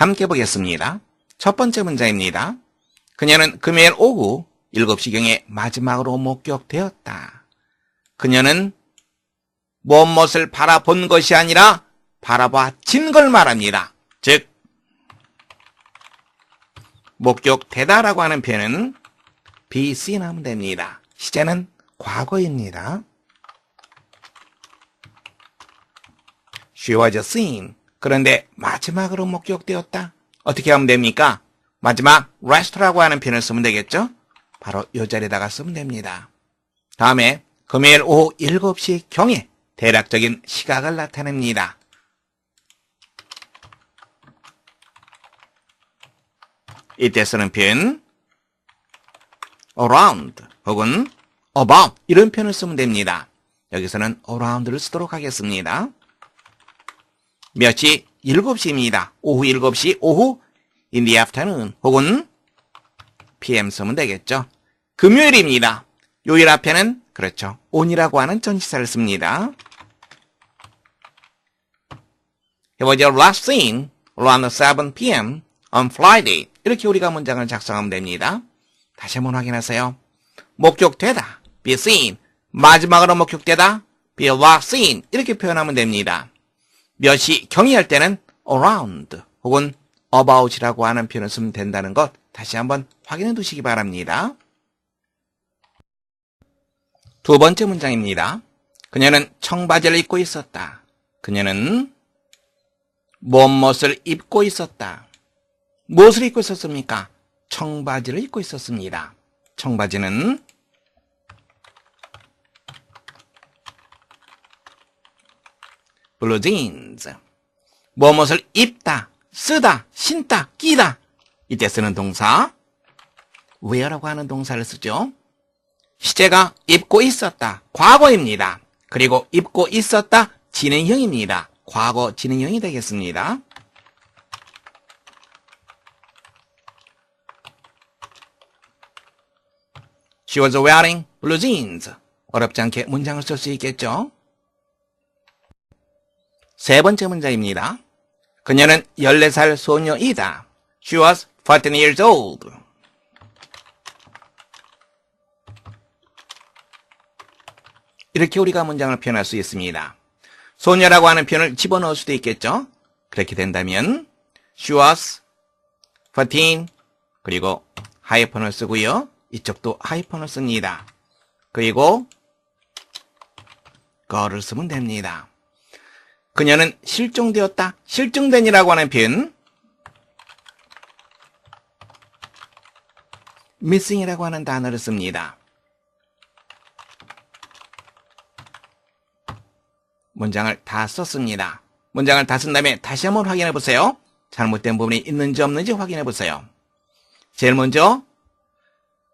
함께 보겠습니다. 첫 번째 문장입니다. 그녀는 금요일 오후 7시경에 마지막으로 목격되었다. 그녀는 무엇을 바라본 것이 아니라 바라봐진 걸 말합니다. 즉, 목격되다라고 하는 표현은 seen 하면 됩니다. 시제는 과거입니다. She was seen. 그런데 마지막으로 목격되었다. 어떻게 하면 됩니까? 마지막 rest라고 하는 표현을 쓰면 되겠죠? 바로 이 자리에다가 쓰면 됩니다. 다음에 금요일 오후 7시 경에 대략적인 시각을 나타냅니다. 이때 쓰는 표현 around 혹은 about 이런 표현을 쓰면 됩니다. 여기서는 around를 쓰도록 하겠습니다. 몇 시? 7시입니다. 오후 7시, 오후 in the afternoon 혹은 PM 쓰면 되겠죠. 금요일입니다. 요일 앞에는 그렇죠. on이라고 하는 전치사를 씁니다. He was last seen around 7 p.m. on Friday. 이렇게 우리가 문장을 작성하면 됩니다. 다시 한번 확인하세요. 목격되다, be seen. 마지막으로 목격되다, be last seen. 이렇게 표현하면 됩니다. 몇시 경의할 때는 around 혹은 about이라고 하는 표현을 쓰면 된다는 것 다시 한번 확인해 두시기 바랍니다. 두 번째 문장입니다. 그녀는 청바지를 입고 있었다. 그녀는 무엇을 입고 있었다. 무엇을 입고 있었습니까? 청바지를 입고 있었습니다. 청바지는 blue jeans. 무엇을 입다, 쓰다, 신다, 끼다. 이때 쓰는 동사 wear라고 하는 동사를 쓰죠. 시제가 입고 있었다. 과거입니다. 그리고 입고 있었다. 진행형입니다. 과거 진행형이 되겠습니다. She was wearing blue jeans. 어렵지 않게 문장을 쓸 수 있겠죠? 세 번째 문장입니다. 그녀는 14살 소녀이다. She was 14 years old. 이렇게 우리가 문장을 표현할 수 있습니다. 소녀라고 하는 표현을 집어넣을 수도 있겠죠? 그렇게 된다면 she was 14 그리고 하이픈을 쓰고요. 이쪽도 하이픈을 씁니다. 그리고 거를 쓰면 됩니다. 그녀는 실종되었다. 실종된이라고 하는 표현 missing이라고 하는 단어를 씁니다. 문장을 다 썼습니다. 문장을 다 쓴 다음에 다시 한번 확인해 보세요. 잘못된 부분이 있는지 없는지 확인해 보세요. 제일 먼저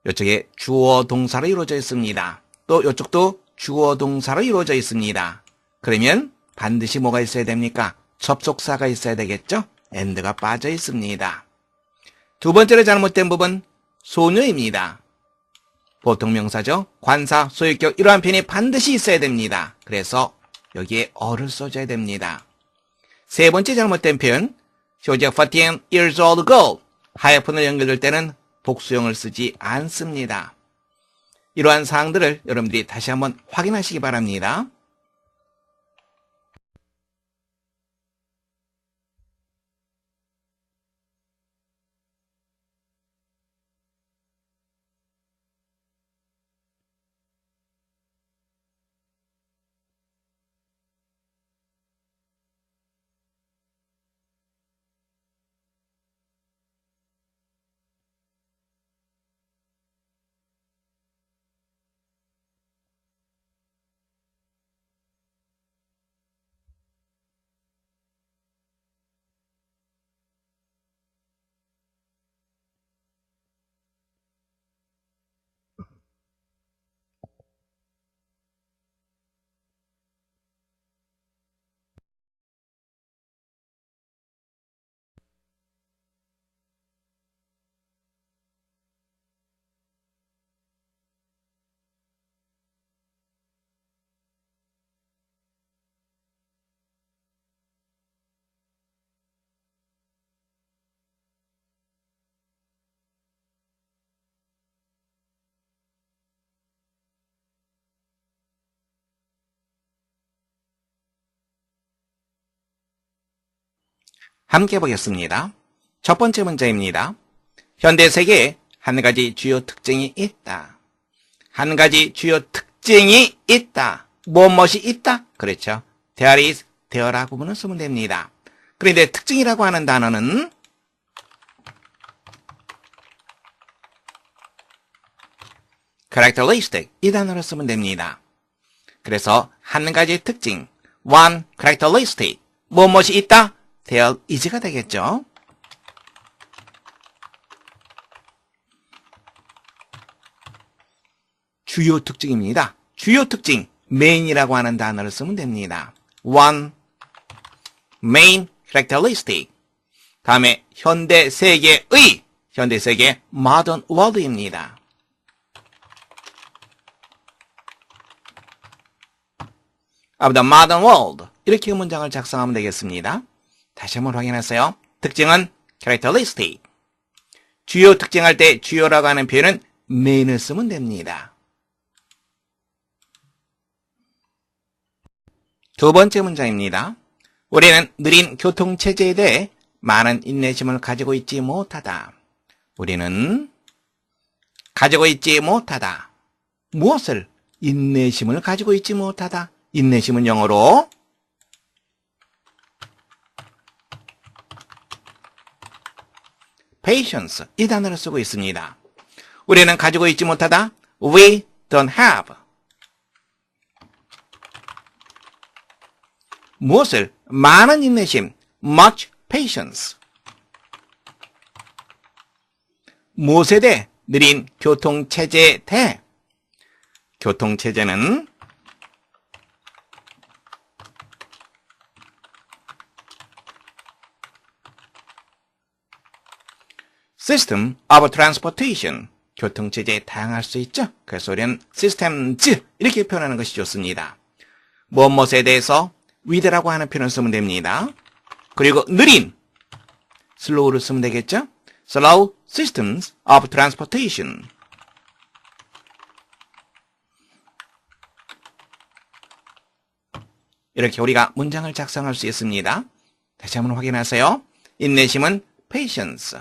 이쪽에 주어 동사로 이루어져 있습니다. 또 이쪽도 주어 동사로 이루어져 있습니다. 그러면 반드시 뭐가 있어야 됩니까? 접속사가 있어야 되겠죠? and가 빠져 있습니다. 두 번째로 잘못된 부분 소녀입니다. 보통 명사죠. 관사, 소유격 이러한 편이 반드시 있어야 됩니다. 그래서 여기에 어를 써줘야 됩니다. 세 번째 잘못된 표현 was 14 years old girl. 하여픈을 연결될 때는 복수형을 쓰지 않습니다. 이러한 사항들을 여러분들이 다시 한번 확인하시기 바랍니다. 함께 보겠습니다. 첫 번째 문제입니다. 현대 세계에 한 가지 주요 특징이 있다. 한 가지 주요 특징이 있다. 무엇이 있다? 그렇죠. There is, there라 부분을 쓰면 됩니다. 그런데 특징이라고 하는 단어는 characteristic 이 단어를 쓰면 됩니다. 그래서 한 가지 특징 one characteristic 무엇이 있다? There is가 되겠죠. 주요 특징입니다. 주요 특징 main이라고 하는 단어를 쓰면 됩니다. one main characteristic 다음에 현대 세계의 현대 세계 modern world입니다. of the modern world 이렇게 문장을 작성하면 되겠습니다. 다시 한번 확인하세요. 특징은 characteristic 주요 특징할 때 주요라고 하는 표현은 main을 쓰면 됩니다. 두 번째 문장입니다. 우리는 느린 교통체제에 대해 많은 인내심을 가지고 있지 못하다. 우리는 가지고 있지 못하다. 무엇을? 인내심을 가지고 있지 못하다. 인내심은 영어로 patience 이 단어를 쓰고 있습니다. 우리는 가지고 있지 못하다. We don't have. 무엇을? 많은 인내심. much patience. 무엇에 대해? 느린 교통체제에 대해. 교통체제는 system of transportation. 교통체제에 다양할 수 있죠. 그래서 우리는 systems 이렇게 표현하는 것이 좋습니다. 무엇무엇에 대해서 with라고 하는 표현을 쓰면 됩니다. 그리고 느린 slow를 쓰면 되겠죠. slow systems of transportation. 이렇게 우리가 문장을 작성할 수 있습니다. 다시 한번 확인하세요. 인내심은 patience.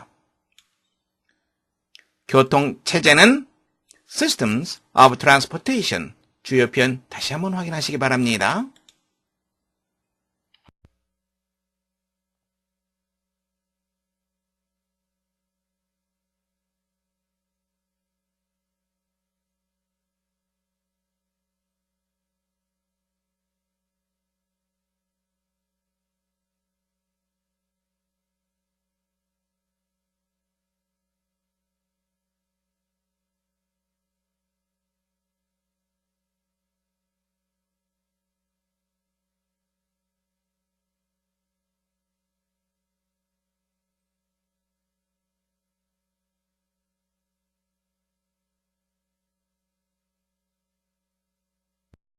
교통 체제는 systems of transportation. 주요 표현 다시 한번 확인하시기 바랍니다.